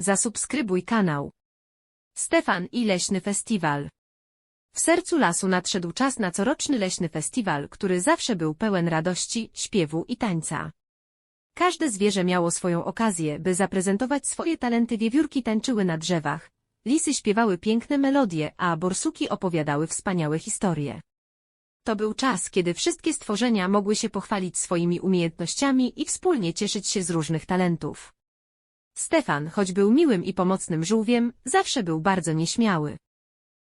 Zasubskrybuj kanał. Stefan i Leśny Festiwal. W sercu lasu nadszedł czas na coroczny leśny festiwal, który zawsze był pełen radości, śpiewu i tańca. Każde zwierzę miało swoją okazję, by zaprezentować swoje talenty. Wiewiórki tańczyły na drzewach, lisy śpiewały piękne melodie, a borsuki opowiadały wspaniałe historie. To był czas, kiedy wszystkie stworzenia mogły się pochwalić swoimi umiejętnościami i wspólnie cieszyć się z różnych talentów. Stefan, choć był miłym i pomocnym żółwiem, zawsze był bardzo nieśmiały.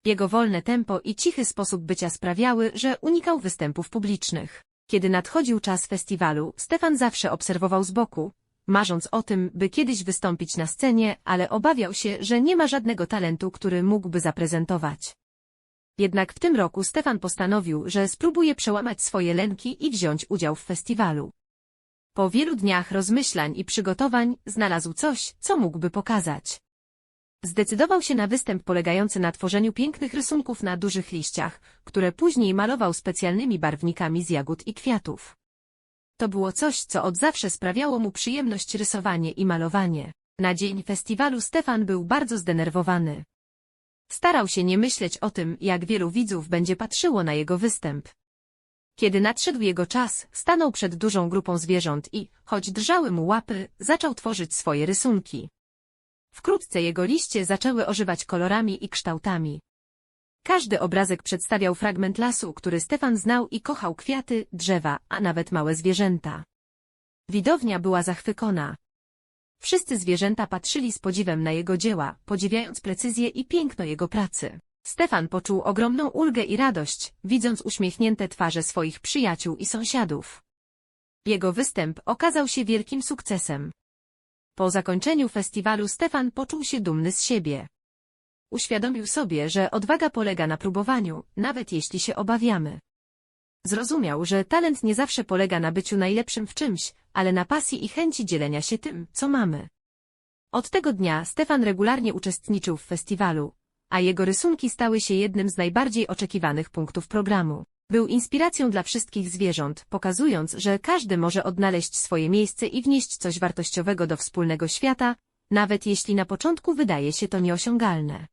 Jego wolne tempo i cichy sposób bycia sprawiały, że unikał występów publicznych. Kiedy nadchodził czas festiwalu, Stefan zawsze obserwował z boku, marząc o tym, by kiedyś wystąpić na scenie, ale obawiał się, że nie ma żadnego talentu, który mógłby zaprezentować. Jednak w tym roku Stefan postanowił, że spróbuje przełamać swoje lęki i wziąć udział w festiwalu. Po wielu dniach rozmyślań i przygotowań znalazł coś, co mógłby pokazać. Zdecydował się na występ polegający na tworzeniu pięknych rysunków na dużych liściach, które później malował specjalnymi barwnikami z jagód i kwiatów. To było coś, co od zawsze sprawiało mu przyjemność rysowanie i malowanie. Na dzień festiwalu Stefan był bardzo zdenerwowany. Starał się nie myśleć o tym, jak wielu widzów będzie patrzyło na jego występ. Kiedy nadszedł jego czas, stanął przed dużą grupą zwierząt i, choć drżały mu łapy, zaczął tworzyć swoje rysunki. Wkrótce jego liście zaczęły ożywać kolorami i kształtami. Każdy obrazek przedstawiał fragment lasu, który Stefan znał i kochał kwiaty, drzewa, a nawet małe zwierzęta. Widownia była zachwycona. Wszyscy zwierzęta patrzyli z podziwem na jego dzieła, podziwiając precyzję i piękno jego pracy. Stefan poczuł ogromną ulgę i radość, widząc uśmiechnięte twarze swoich przyjaciół i sąsiadów. Jego występ okazał się wielkim sukcesem. Po zakończeniu festiwalu Stefan poczuł się dumny z siebie. Uświadomił sobie, że odwaga polega na próbowaniu, nawet jeśli się obawiamy. Zrozumiał, że talent nie zawsze polega na byciu najlepszym w czymś, ale na pasji i chęci dzielenia się tym, co mamy. Od tego dnia Stefan regularnie uczestniczył w festiwalu, a jego rysunki stały się jednym z najbardziej oczekiwanych punktów programu. Był inspiracją dla wszystkich zwierząt, pokazując, że każdy może odnaleźć swoje miejsce i wnieść coś wartościowego do wspólnego świata, nawet jeśli na początku wydaje się to nieosiągalne.